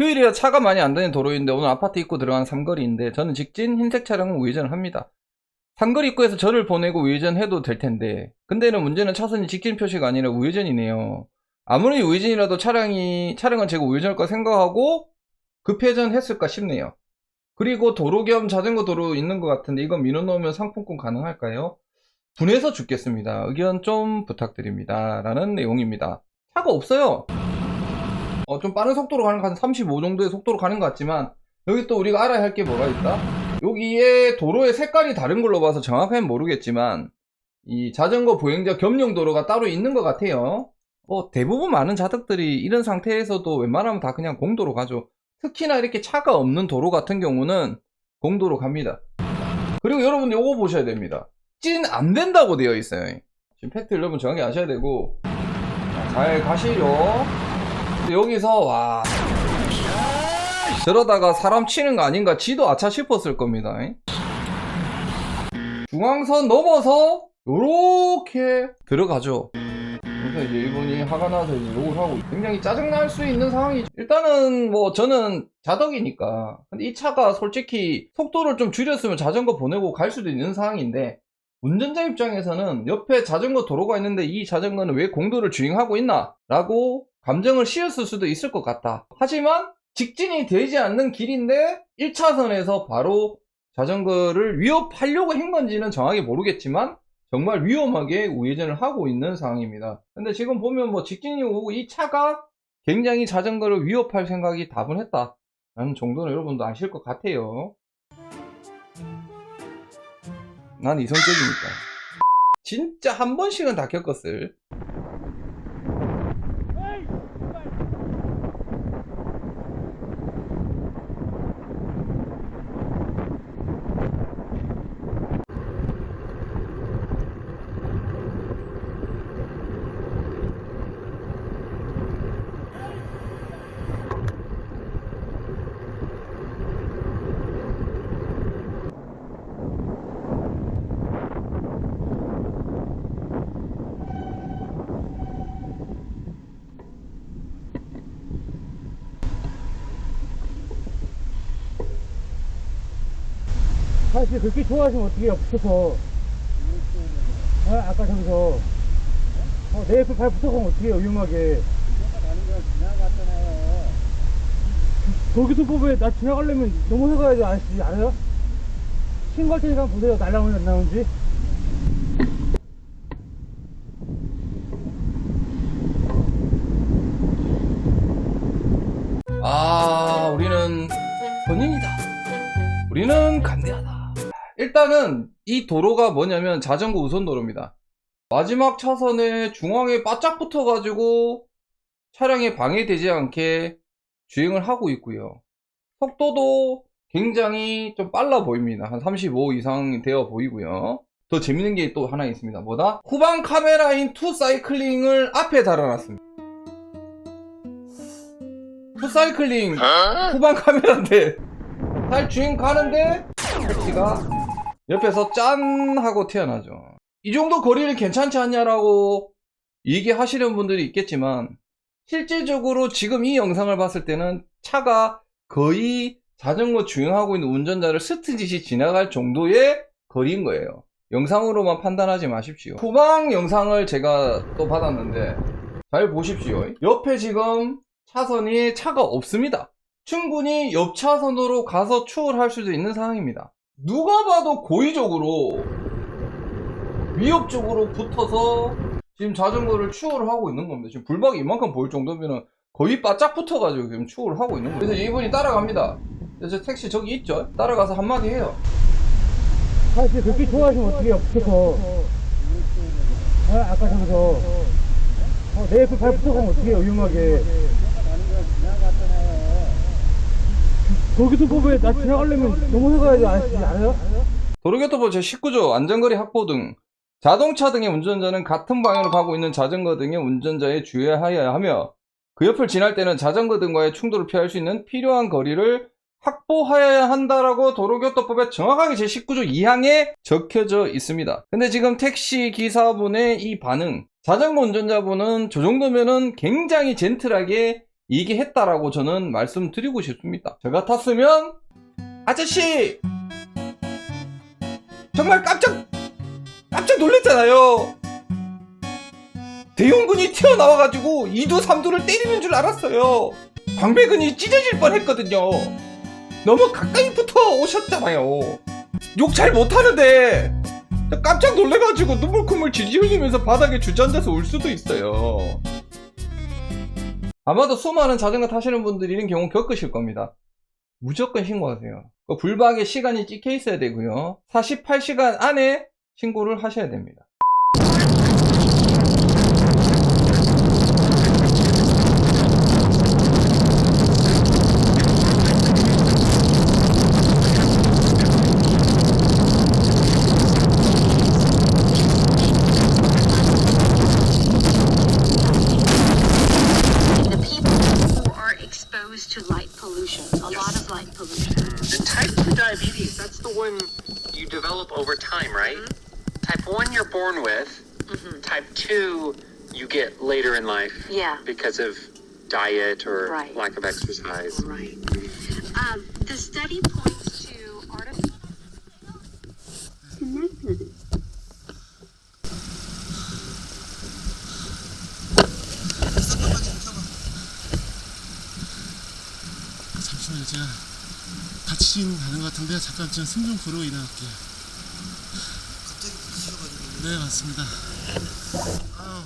휴일이라 차가 많이 안 다니는 도로인데 오늘 아파트 입구 들어간 삼거리인데 저는 직진 흰색 차량은 우회전을 합니다. 삼거리 입구에서 저를 보내고 우회전해도 될 텐데 근데는 문제는 차선이 직진 표시가 아니라 우회전이네요. 아무리 우회전이라도 차량이 차량은 제가 우회전할 거 생각하고 급회전 했을까 싶네요. 그리고 도로 겸 자전거 도로 있는 것 같은데 이거 민원 넣으면 상품권 가능할까요? 분해서 죽겠습니다. 의견 좀 부탁드립니다. 라는 내용입니다. 차가 없어요. 어, 좀 빠른 속도로 가는 한35 정도의 속도로 가는 것 같지만 여기 또 우리가 알아야 할 게 뭐가 있다? 여기에 도로의 색깔이 다른 걸로 봐서 정확하게는 모르겠지만 이 자전거 보행자 겸용 도로가 따로 있는 것 같아요. 뭐 대부분 많은 자덕들이 이런 상태에서도 웬만하면 다 그냥 공도로 가죠. 특히나 이렇게 차가 없는 도로 같은 경우는 공도로 갑니다. 그리고 여러분 요거 보셔야 됩니다. 찐 안 된다고 되어 있어요. 지금 팩트 여러분 정확히 아셔야 되고 자, 잘 가시려. 여기서 와 저러다가 사람 치는 거 아닌가 지도 아차 싶었을 겁니다 중앙선 넘어서 요렇게 들어가죠 그래서 이제 이분이 화가 나서 이제 욕을 하고 굉장히 짜증날 수 있는 상황이죠 일단은 뭐 저는 자덕이니까 근데 이 차가 솔직히 속도를 좀 줄였으면 자전거 보내고 갈 수도 있는 상황인데 운전자 입장에서는 옆에 자전거 도로가 있는데 이 자전거는 왜 공도를 주행하고 있나? 라고 감정을 씌웠을 수도 있을 것 같다. 하지만 직진이 되지 않는 길인데 1차선에서 바로 자전거를 위협하려고 한 건지는 정확히 모르겠지만 정말 위험하게 우회전을 하고 있는 상황입니다. 근데 지금 보면 뭐 직진이 오고 이 차가 굉장히 자전거를 위협할 생각이 다분했다. 라는 정도는 여러분도 아실 것 같아요. 난 이성적이니까. 진짜 한 번씩은 다 겪었을. 사실 그렇게 좋아하시면 어떻게 붙어서. 아, 아까 저기서. 어, 내 옆에 발 붙어가면 어떻게 위험하게. 저기서법에 나 지나가려면 넘어서가야지 아시지 않아요? 신고할 테니까 보세요, 날라오는지 안 나오는지. 아, 우리는 본인이다. 일단은 이 도로가 뭐냐면 자전거 우선 도로입니다. 마지막 차선에 중앙에 바짝 붙어가지고 차량에 방해되지 않게 주행을 하고 있고요. 속도도 굉장히 좀 빨라 보입니다. 한 35 이상 되어 보이고요. 더 재밌는 게 또 하나 있습니다. 뭐다? 후방 카메라인 투 사이클링을 앞에 달아놨습니다. 투 사이클링 후방 카메라인데 잘 주행 가는데 택시가 옆에서 짠 하고 튀어나죠. 이 정도 거리는 괜찮지 않냐라고 얘기하시는 분들이 있겠지만 실질적으로 지금 이 영상을 봤을 때는 차가 거의 자전거 주행하고 있는 운전자를 스트짓이 지나갈 정도의 거리인 거예요. 영상으로만 판단하지 마십시오. 후방 영상을 제가 또 받았는데 잘 보십시오. 옆에 지금 차선이 차가 없습니다. 충분히 옆 차선으로 가서 추월할 수도 있는 상황입니다. 누가 봐도 고의적으로 위협적으로 붙어서 지금 자전거를 추월을 하고 있는 겁니다. 지금 불박이 이만큼 보일 정도면 거의 바짝 붙어가지고 지금 추월을 하고 있는 거예요. 그래서 이분이 따라갑니다. 그래서 택시 저기 있죠? 따라가서 한마디 해요. 사실 그렇게 좋아하시면 어떻게 붙어서. 아, 아까 저기서. 어, 내 옆에 발 붙어가면 어떻게 해요, 위험하게. 저기서법에 나 지나가려면 넘어서가야지 아시지 않아요? 도로교통법 제19조 안전거리 확보 등 자동차 등의 운전자는 같은 방향으로 가고 있는 자전거 등의 운전자에 주의하여야 하며 그 옆을 지날 때는 자전거 등과의 충돌을 피할 수 있는 필요한 거리를 확보하여야 한다라고 도로교통법의 정확하게 제19조 2항에 적혀져 있습니다. 근데 지금 택시 기사분의 이 반응, 자전거 운전자분은 저 정도면은 굉장히 젠틀하게 얘기했다라고 저는 말씀드리고 싶습니다. 저 같았으면 아저씨 정말 깜짝 깜짝 놀랐잖아요. 대용군이 튀어나와가지고 2두 3두를 때리는 줄 알았어요. 광배근이 찢어질 뻔했거든요. 너무 가까이 붙어 오셨잖아요. 욕 잘 못하는데 깜짝 놀래가지고 눈물 콧물 질질 흘리면서 바닥에 주저앉아서 울 수도 있어요. 아마도 수많은 자전거 타시는 분들이 이런 경우 겪으실 겁니다. 무조건 신고하세요. 그 불박의 시간이 찍혀 있어야 되고요. 48시간 안에 신고를 하셔야 됩니다. Exposed to light pollution, a lot of light pollution. Mm. And type 2 diabetes, that's the one you develop over time, right? Mm-hmm. Type 1 you're born with. Mm-hmm. Type 2 you get later in life Yeah. because of diet or Right. lack of exercise. Right. Um, the study points to artificial. 다치진 않은 것 같은데 잠깐 좀 숨 좀 고르고 일어날게요. 갑자기 부딪혀가지고. 네 맞습니다 아우.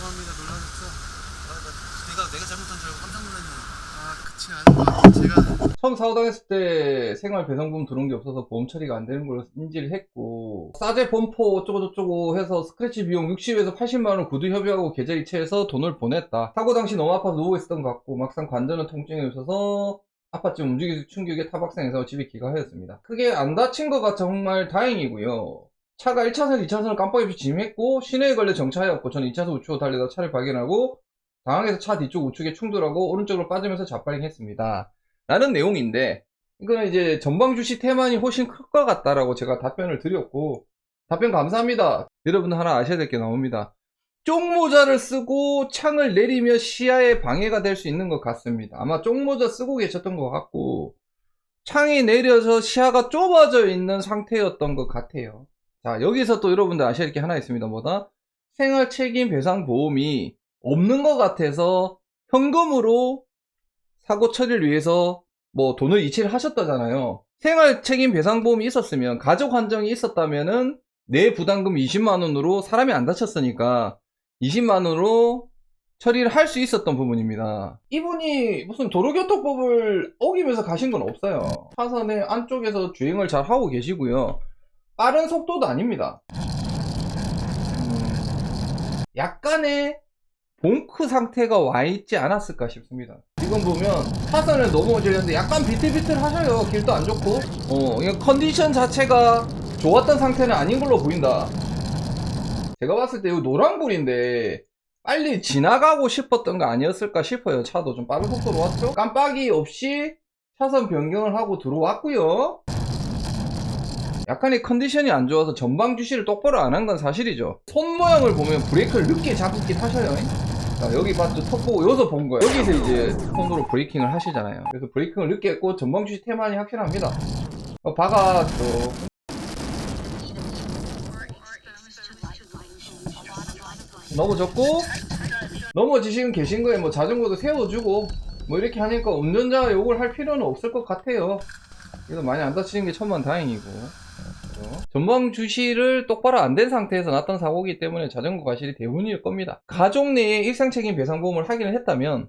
죄송합니다. 놀라셨죠? 아, 나, 내가 내가 잘못한 줄 알고 깜짝 놀랐네. 아 그치. 않은 것 같아 제가 처음 사고 당했을 때 생활 배송금 들어온 게 없어서 보험 처리가 안 되는 걸로 인지를 했고 싸제 범포 어쩌고저쩌고 해서 스크래치 비용 60에서 80만원 구두 협의하고 계좌 이체해서 돈을 보냈다. 사고 당시 너무 아파서 누워 있었던 것 같고 막상 관절은 통증이 없어서 아팠지만 움직이기 충격에 타박상해서 집에 귀가하였습니다. 크게 안 다친 것 같아 정말 다행이고요 차가 1차선, 2차선을 깜빡이 진입했고 시내에 걸려 정차하였고 저는 2차선 우측으로 달리다 차를 발견하고 당황해서 차 뒤쪽 우측에 충돌하고 오른쪽으로 빠지면서 좌발행했습니다. 라는 내용인데 이거는 이제 전방주시 태만이 훨씬 클 것 같다라고 제가 답변을 드렸고 답변 감사합니다. 여러분 하나 아셔야 될 게 나옵니다. 쪽모자를 쓰고 창을 내리며 시야에 방해가 될 수 있는 것 같습니다. 아마 쪽모자 쓰고 계셨던 것 같고 창이 내려서 시야가 좁아져 있는 상태였던 것 같아요. 자 여기서 또 여러분들 아셔야 될 게 하나 있습니다. 뭐다? 생활 책임 배상 보험이 없는 것 같아서 현금으로 사고 처리를 위해서 뭐 돈을 이체를 하셨다잖아요. 생활 책임 배상 보험이 있었으면 가족 환정이 있었다면은 내 부담금 20만 원으로 사람이 안 다쳤으니까 20만 원으로 처리를 할 수 있었던 부분입니다. 이분이 무슨 도로교통법을 어기면서 가신 건 없어요. 차선의 안쪽에서 주행을 잘 하고 계시고요. 빠른 속도도 아닙니다. 음, 약간의 봉크 상태가 와 있지 않았을까 싶습니다. 지금 보면 차선에 넘어오려는데 약간 비틀비틀 하셔요. 길도 안 좋고. 어, 그냥 컨디션 자체가 좋았던 상태는 아닌 걸로 보인다. 제가 봤을 때 이 노란불인데 빨리 지나가고 싶었던 거 아니었을까 싶어요. 차도 좀 빠른 속도로 왔죠? 깜빡이 없이 차선 변경을 하고 들어왔고요. 약간의 컨디션이 안 좋아서 전방 주시를 똑바로 안 한 건 사실이죠. 손 모양을 보면 브레이크를 늦게 잡긴 하셔요. 자, 여기 봤죠? 턱 보고 여기서 본 거예요. 여기서 이제 손으로 브레이킹을 하시잖아요. 그래서 브레이킹을 늦게 했고 전방 주시 태만이 확실합니다. 어, are exposed 넘어졌고 넘어지시는 계신 거에 뭐 자전거도 세워주고 뭐 이렇게 하니까 운전자가 욕을 할 필요는 없을 것 같아요. 그래서 많이 안 다치는 게 천만 다행이고. 전방 주시를 똑바로 안 된 상태에서 났던 사고이기 때문에 자전거 과실이 대부분일 겁니다. 가족 내에 일상책임 배상보험을 하기는 했다면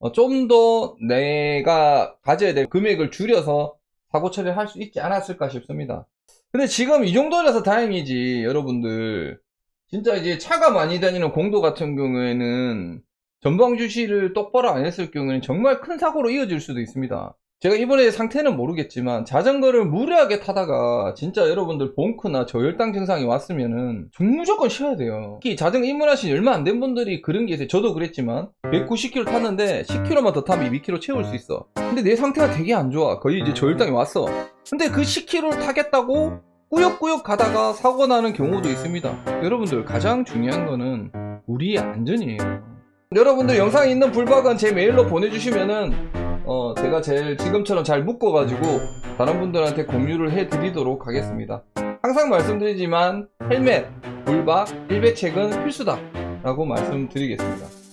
어, 좀 더 내가 가져야 될 금액을 줄여서 사고 처리를 할 수 있지 않았을까 싶습니다. 근데 지금 이 정도라서 다행이지 여러분들 진짜 이제 차가 많이 다니는 공도 같은 경우에는 전방 주시를 똑바로 안 했을 경우에는 정말 큰 사고로 이어질 수도 있습니다. 제가 이번에 상태는 모르겠지만 자전거를 무리하게 타다가 진짜 여러분들 봉크나 저혈당 증상이 왔으면은 무조건 쉬어야 돼요. 특히 자전거 입문하신 얼마 안 된 분들이 그런 게 있어요. 저도 그랬지만 190km 탔는데 10km만 더 타면 2km 채울 수 있어. 근데 내 상태가 되게 안 좋아. 거의 이제 저혈당이 왔어. 근데 그 10km를 타겠다고 꾸역꾸역 가다가 사고 나는 경우도 있습니다. 여러분들 가장 중요한 거는 우리의 안전이에요. 여러분들 영상에 있는 불박은 제 메일로 보내주시면은 어 제가 제일 지금처럼 잘 묶어가지고 다른 분들한테 공유를 해드리도록 하겠습니다. 항상 말씀드리지만 헬멧, 불박, 일배책은 필수다 라고 말씀드리겠습니다.